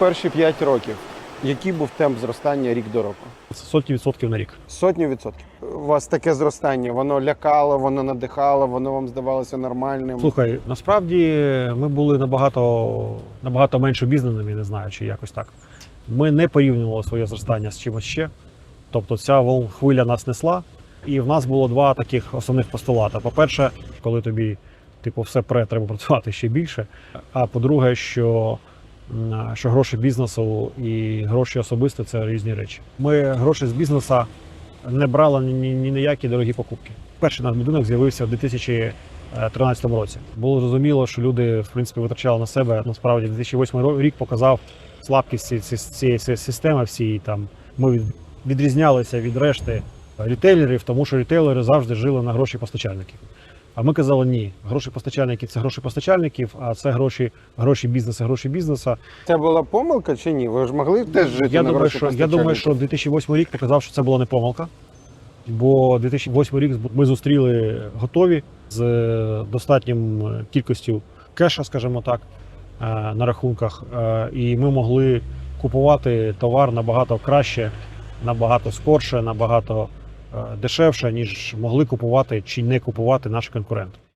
Перші 5 років. Який був темп зростання рік до року? Сотні відсотків на рік. Сотню відсотків. У вас таке зростання, воно лякало, воно надихало, воно вам здавалося нормальним. Слухай, насправді ми були набагато, набагато менш обізнаними, не знаю, чи якось так. Ми не порівнювали своє зростання з чимось ще. Тобто ця хвиля нас несла, і в нас було два таких основних постулата. По-перше, коли тобі типу, все пре, треба працювати ще більше. А по-друге, що, що гроші бізнесу і гроші особисто це різні речі. Ми гроші з бізнесу не брали ні, ні, ні на які дорогі покупки. Перший наш будинок з'явився в 2013 році. Було зрозуміло, що люди в принципі витрачали на себе. Насправді 2008 рік показав слабкість ці- ці- цієї цієї системи. Всієї там ми відрізнялися від решти рітейлерів, тому що рітейлери завжди жили на гроші постачальників. А ми казали, ні, гроші постачальників це гроші постачальників, а це гроші, гроші бізнесу, гроші бізнесу. Це була помилка чи ні? Ви ж могли теж жити Я на думаю, гроші що я думаю, що 2008 рік показав, що це була не помилка. Бо 2008 рік ми зустріли готові з е, достатнім е, кількістю кеша, скажімо так, е, на рахунках, і ми могли купувати товар набагато краще, набагато скорше, набагато дешевше, ніж могли купувати чи не купувати наші конкуренти.